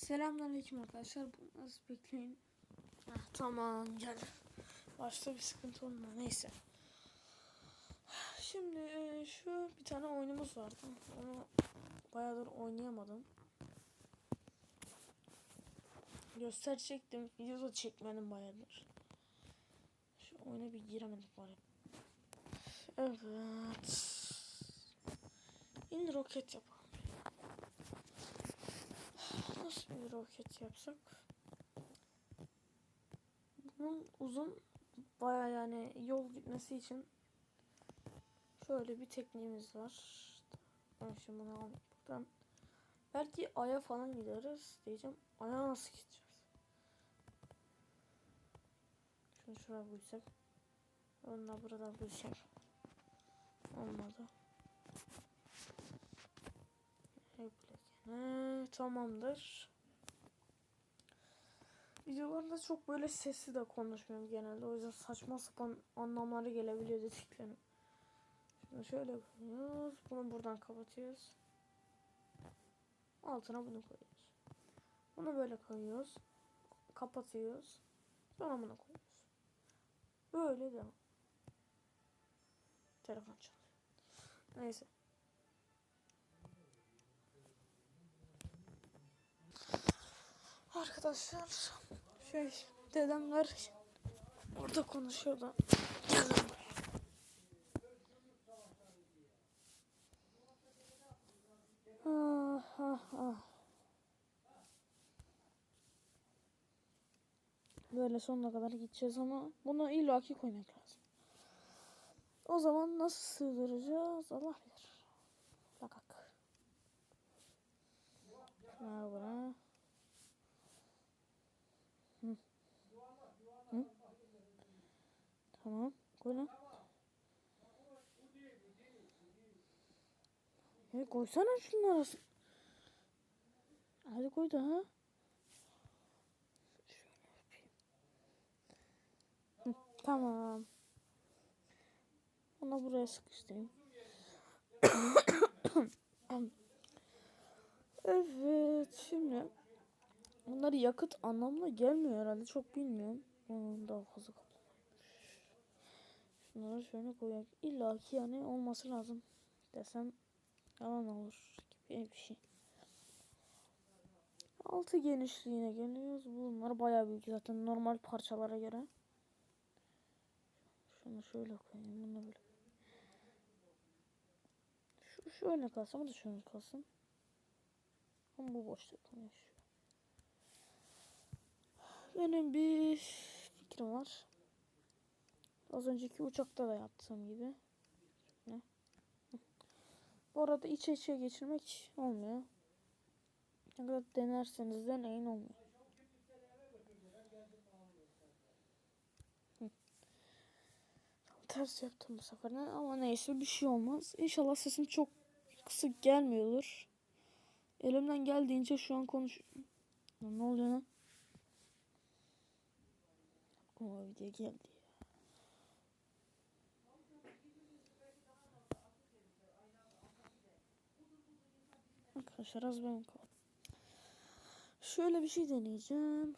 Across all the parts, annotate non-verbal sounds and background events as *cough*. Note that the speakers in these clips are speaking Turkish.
Selamünaleyküm arkadaşlar. Bu nasıl bekleyin? Heh, tamam gel. Başta bir sıkıntı olma. Neyse. Şimdi e, şu bir tane oyunumuz vardı. Onu bayağıdır oynayamadım. Gösterecektim. Video çekmedim bayağıdır. Şu oyuna bir giremedim bari. Evet. In roket yapalım. Nasıl bir roket yapsak? Bunun uzun baya yani yol gitmesi için şöyle bir tekniğimiz var. Ben şimdi bunu alayım buradan. Belki aya falan gideriz diyeceğim. Aya nasıl gideceğiz? Şunu şuraya koysak. Onunla burada buluşalım. Olmadı. Hep Tamamdır. Videolarda çok böyle sesli de konuşmuyorum genelde. O yüzden saçma sapan anlamları gelebiliyor dediklerim. Şimdi şöyle koyuyoruz. Bunu buradan kapatıyoruz. Altına bunu koyuyoruz. Bunu böyle koyuyoruz. Kapatıyoruz. Sonra bunu koyuyoruz. Böyle devam. Telefon çalıyor. Neyse. Arkadaşlar şey dedemler orada konuşuyor da gelin buraya. Ah, ah, ah. Böyle sonuna kadar gideceğiz ama bunu illaki koymak lazım. O zaman nasıl sığdıracağız Allah bilir. Bakak. Şuna buna. Tamam. Koy lan. Ya koysana şunun arasına. Hadi koy daha. Tamam. Onu buraya sıkıştırayım. *coughs* evet şimdi bunları yakıt anlamına gelmiyor herhalde çok bilmiyorum. Daha fazla Şunları şöyle koyayım. İlla ki yani olması lazım desem yalan olur gibi bir şey. Altı genişliğine geliyoruz. Bunlar bayağı büyük zaten normal parçalara göre. Şunu şöyle koyayım. Bunu böyle. Şu şöyle kalsın. Bu da şöyle kalsın. Ama bu boşta kalıyor. Benim bir fikrim var. Az önceki uçakta da yaptığım gibi. Ne? Bu arada iç içe geçirmek olmuyor. Ne kadar denerseniz deneyin olmuyor. Ters yaptım bu sefer ama neyse bir şey olmaz. İnşallah sesim çok kısık gelmiyordur. Elimden geldiğince şu an konuş... Ne oluyor lan? O video geldi. Arkadaşlar az kaldı. Şöyle bir şey deneyeceğim.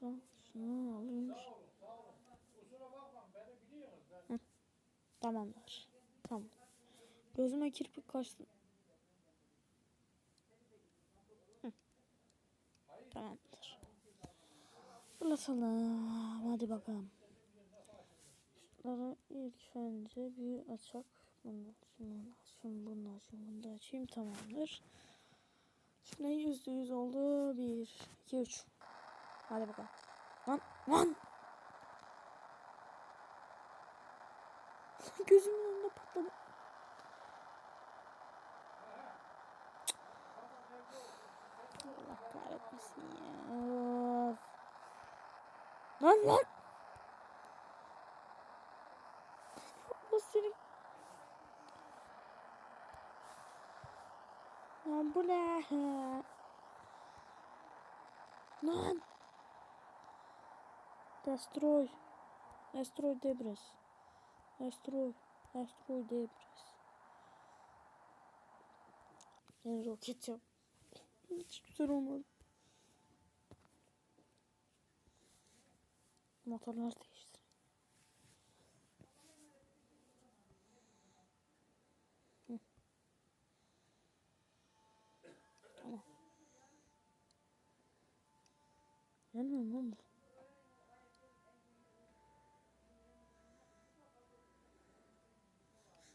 Şuradan şunu alayım. Tamamdır. Tamam. Gözüme kirpik kaçtı. Hı. Tamamdır. Fırlatalım. Hadi bakalım. Şunları ilk önce bir açak. Bunu, açayım, bunu açayım, bunu da açayım. Tamamdır. Şimdi yüzde yüz oldu. Bir, iki, üç. Hadi bakalım. Lan, lan. Gözümün önünde patladı. Allah kahretmesin ya. Lan lan. Lan bu ne? Lan. Destroy. Destroy Debris. Destroy. Destroy Debris. Yani roket yap. Hiç güzel olmadı. Motorlar değil. Tamam. Mu oğlum?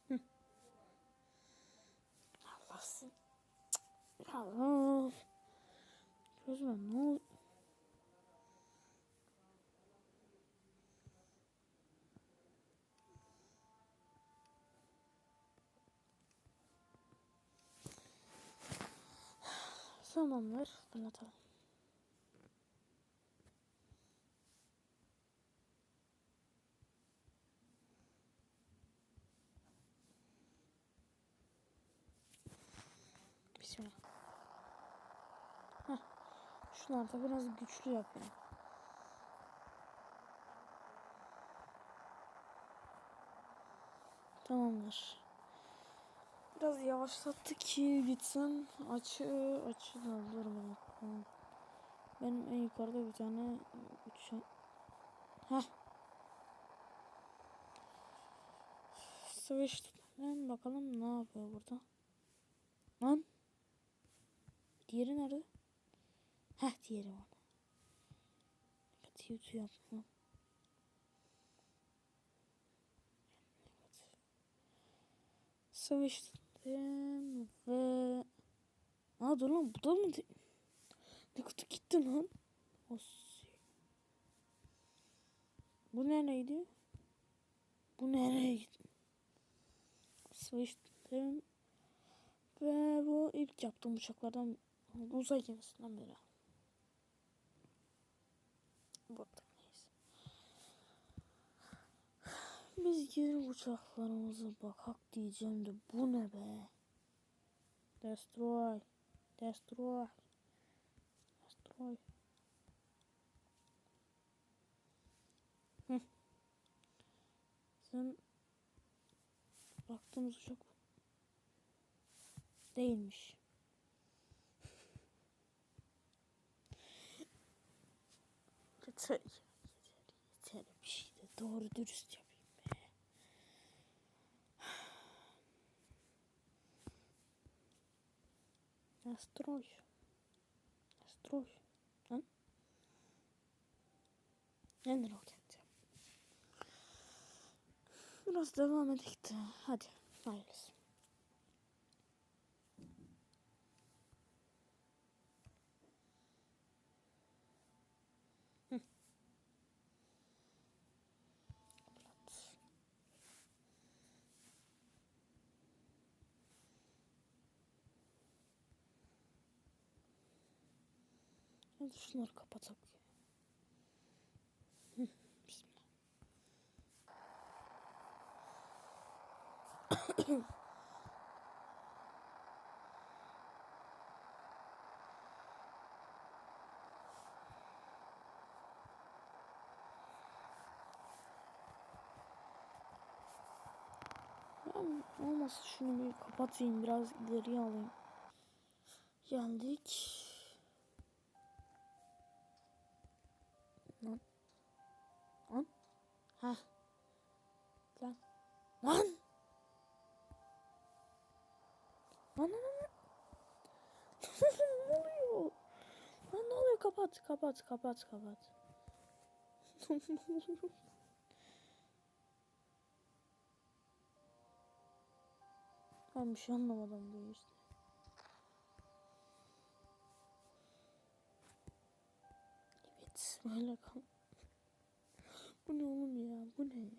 Hı. Allah'sın. Allah. Gözüme ne oluyor? Tamamdır. Fırlatalım. Bismillah. Heh. Şunlar da biraz güçlü yapayım. Tamamdır. Biraz yavaşlattı ki gitsin. Açı, açı da. Benim en yukarıda bir tane uçak. Heh. Switch tutmayalım bakalım ne yapıyor burada. Lan. Diğeri nerede? Heh diğeri orada. Kötü yaptım. Savaştım ve... Aa dur lan bu da mı? Ne kutu gitti lan? O s- Bu nereydi? Bu nereye gitti? Savaştım ve bu ilk yaptığım uçaklardan uzay gemisinden biri. Burada neyse. Biz gidelim uçaklarımıza bakak diyeceğim de bu ne be? Destroy. Destroy. Destroy. Hı. Sen baktığımız uçak değilmiş. Yeter, yeter, yeter bir şey de doğru dürüst yapayım Настрой. Настрой. Lan. En roket. Biraz devam edik de. Hadi. Hayırlısı. Hadi şunları kapatak. Hı, Bismillah. Ben olmazsa şunu bir kapatayım biraz ileriye alayım. Geldik. Heh. Lan. Lan. Lan lan lan. *laughs* ne oluyor? Lan ne oluyor? Kapat, kapat, kapat, kapat. *laughs* ben bir şey anlamadım bu işte. Evet, böyle kal. Bu ne oğlum ya? Bu ne ya?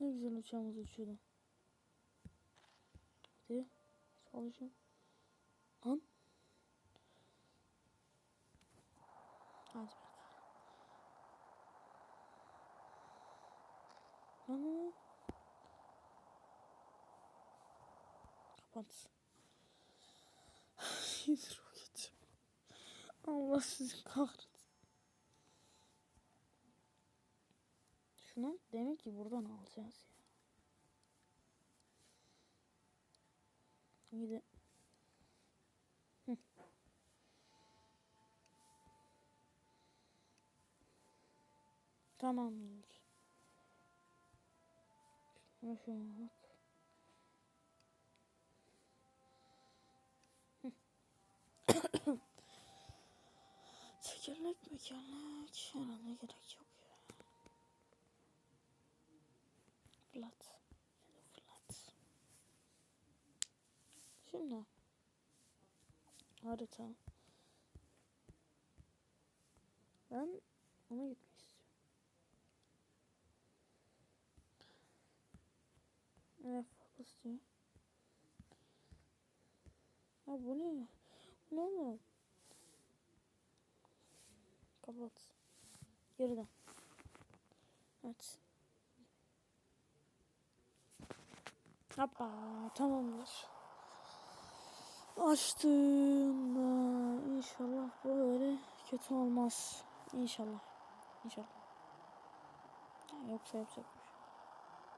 Ne güzel uçağımız uçuyordu. Hadi. Çalışın. Lan. Hadi bakalım. Lan. Kapat. *laughs* Yedir roket. Allah sizi kahretsin. Şunu demek ki buradan alacağız ya. İyi de. Hı. Tamamdır. Şuna şuna bak. Tekerlek mekerlek herhalde gerek yok ya. Flat. Flat. Şimdi harita. Ben ona gitmek istiyorum. Evet focus diyor. Ha bu ne? Ne oğlum? Kapat. Geriden. Evet. Hoppa tamamdır. Açtığımda inşallah böyle kötü olmaz. İnşallah. İnşallah. Ya yoksa yapacak bir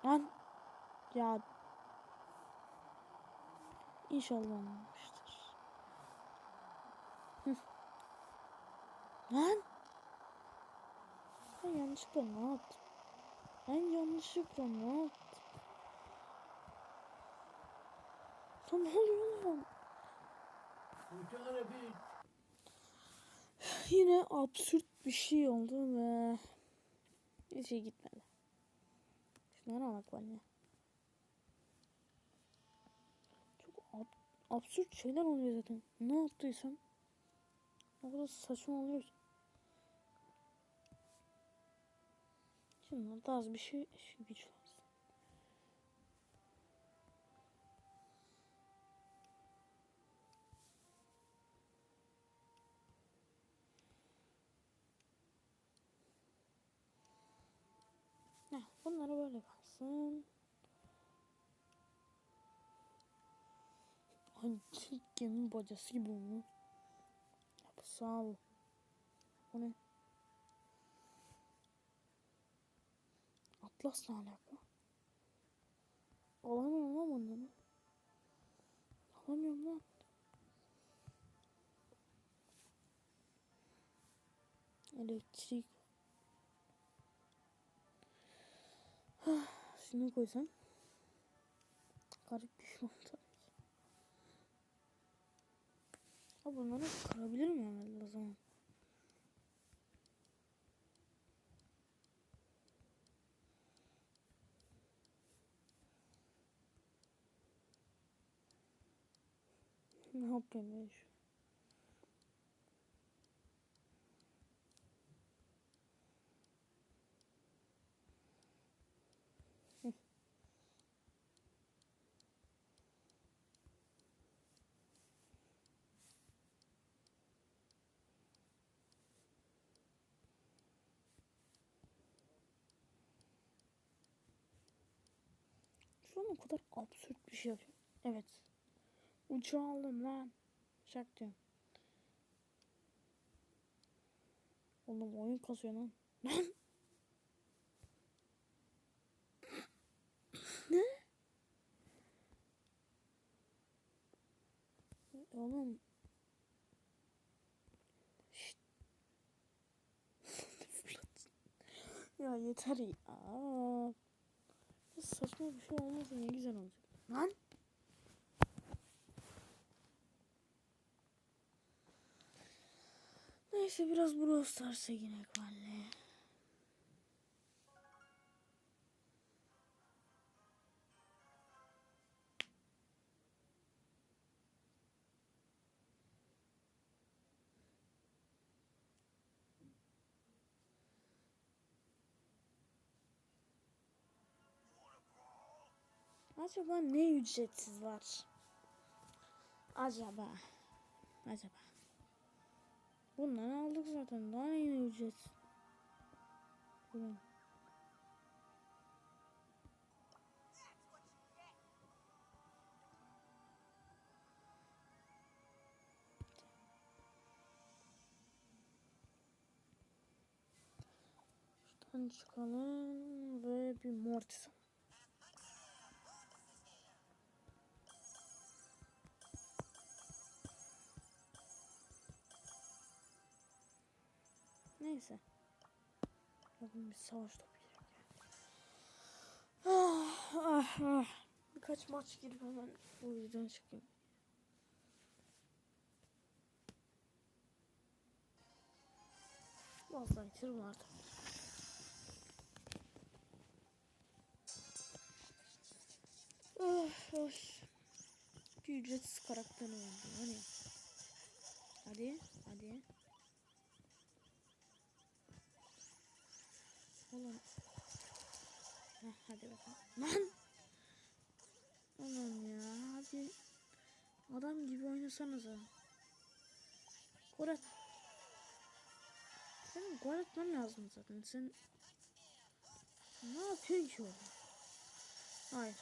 şey. Lan. Ya. İnşallah olmamıştır. Hı. Lan. Ben yanlışlıkla ne yaptım? Ben yanlışlıkla ne yaptım? Ne oluyor lan? Yine absürt bir şey oldu ve hiç iyi gitmedi. Şunları almak var ya. Çok ab- absürt şeyler oluyor zaten. Ne yaptıysam o kadar saçma oluyor. Şimdi daha az bir şey güç lazım. Bunları böyle kalsın. Antik gemi bacası gibi oldu. Yapısal. O ne? Atlas'la alaka. Alamıyorum lan bunları. Alamıyorum lan. Elektrik. Şunu koysam. Garip bir şey oldu. Ha bunları kırabilir miyim o zaman? Ne yapayım ben şu? Şu o kadar absürt bir şey. Evet. Uçağı aldım lan. Şak diyorum. Oğlum oyun kasıyor lan. Lan. *laughs* ne? Oğlum. *laughs* Ya yeter ya. Saçma bir şey olmasa ne güzel olacak. Lan. Neyse biraz Brawl Stars'a girelim vallahi. Acaba ne ücretsiz var? Acaba. Acaba. Bunları aldık zaten. Daha yine ücretsiz. Buyurun. Şuradan çıkalım ve bir mortis. Neyse. Bakın bir savaş topu. Ah, ah, ah. Birkaç maç girip hemen bu videodan çıkayım. Bazen tır vardı. Oh, hoş. Bir ücretsiz karakter oldu. Hani. Hadi, hadi. Oğlum. Heh, hadi bakalım. Lan. Oğlum ya hadi. Adam gibi oynasanıza. Gol at. Senin gol atman lazım zaten. Sen ne yapıyorsun ki orada? Hayır.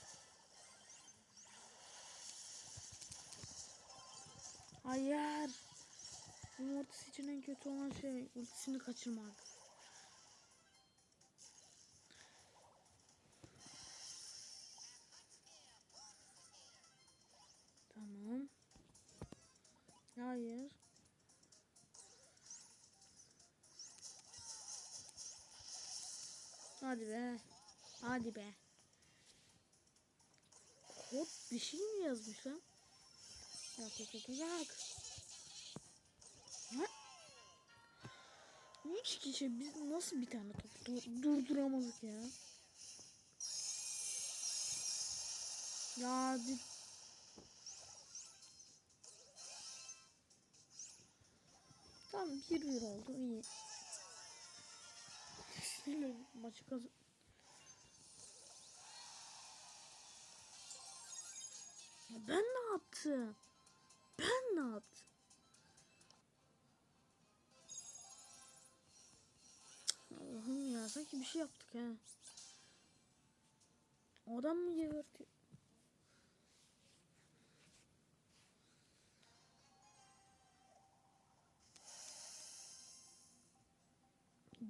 Hayır. Bu Mortis için en kötü olan şey ultisini kaçırmak. Hayır. Hadi be. Hadi be. Kod bir şey mi yazmış lan? Yak yak yak yak. Üç kişi biz nasıl bir tane top dur- durduramadık ya? Ya bir Tamam 1-1 oldu iyi. Sinirle maçı kazan. Ya ben ne yaptım? Ben ne yaptım? Allah'ım ya sanki bir şey yaptık ha. Adam mı gebertiyor?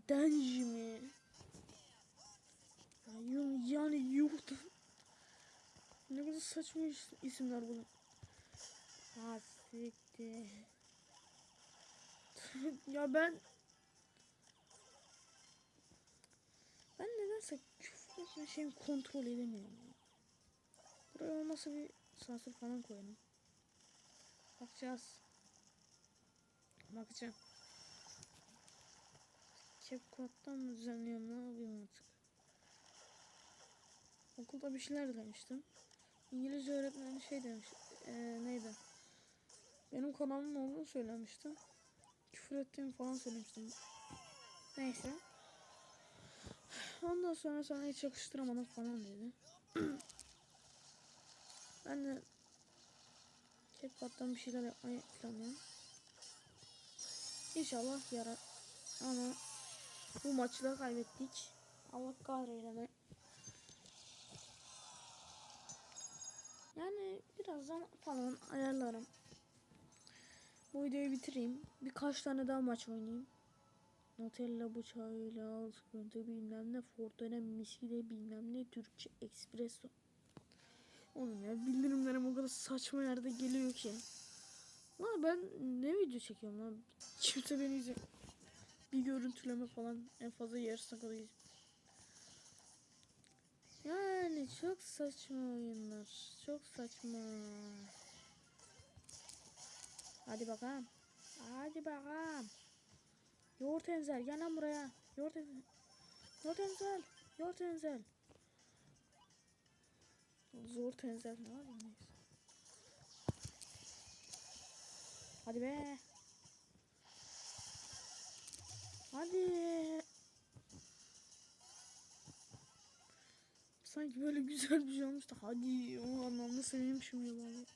Denji mi? Ya, yu- yani yuh. Ne kadar saçma is- isimler bunlar. Ha *laughs* ya ben ben nedense küfür şeyimi kontrol edemiyorum. ya. Buraya olmasa bir sansür falan koyalım. Bakacağız. Bakacağım. CapCut'tan mı düzenliyorum ne yapayım artık. Okulda bir şeyler demiştim. İngilizce öğretmeni şey demiş. eee, neydi? Benim kanalımın olduğunu söylemiştim. Küfür ettiğimi falan söylemiştim. Neyse. Ondan sonra sana hiç yakıştıramadım falan dedi. *clears throat* ben de CapCut'tan bir şeyler yapmayı planlıyorum. İnşallah yarar. Ama bu maçı da kaybettik. Allah kahretsin. Yani birazdan falan ayarlarım. Bu videoyu bitireyim. Birkaç tane daha maç oynayayım. Nutella bıçağıyla, sıkıntı bilmem ne, Fortune misiyle bilmem ne, Türkçe espresso. Oğlum ya bildirimlerim o kadar saçma yerde geliyor ki. Lan ben ne video çekiyorum lan? Kimse beni izle. Bir görüntüleme falan en fazla yarısına kadar. Yani çok saçma oyunlar. Çok saçma. Hadi bakalım. Hadi bakalım. Yoğurt enzel gel lan buraya. Yoğurt enzel. Yoğurt enzel. Yoğurt enzel. Zor tenzel ne var ya neyse. Hadi be. Hadi. Sanki böyle güzel bir şey olmuştu. Hadi o anlamda seveyim şimdi vallahi.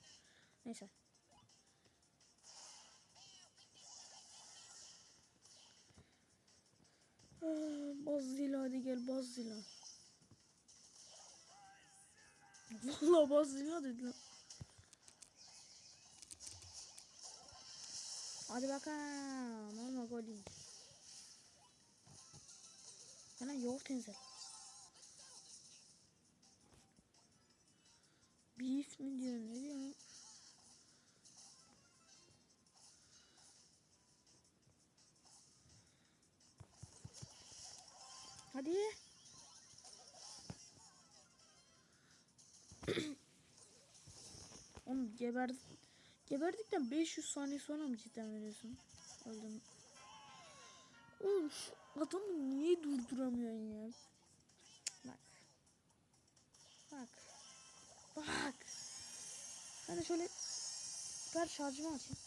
Neyse. Ah, Bazzila hadi gel Bazzila. Vallahi Bazzila dedi lan. Hadi bakalım. Ama gol. Bana yoğurt enzel. Beef mi diyor ne diyor? Hadi. Oğlum geber geberdikten 500 saniye sonra mı cidden veriyorsun? Öldüm. Oğlum şu adamı niye durduramıyorsun ya? Bak. Bak. Bak. Ben de şöyle ver şarjımı açayım.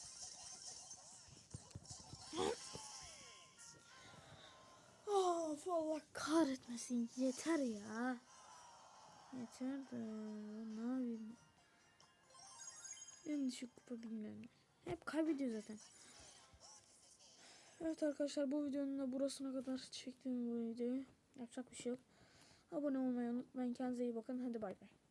Of Allah kahretmesin yeter ya. Yeter de ne yapayım. En düşük kupa bilmem. Hep kaybediyor zaten. Evet arkadaşlar bu videonun da burasına kadar çektiğim bu videoyu. Yapacak bir şey yok. Abone olmayı unutmayın. Kendinize iyi bakın. Hadi bay bay.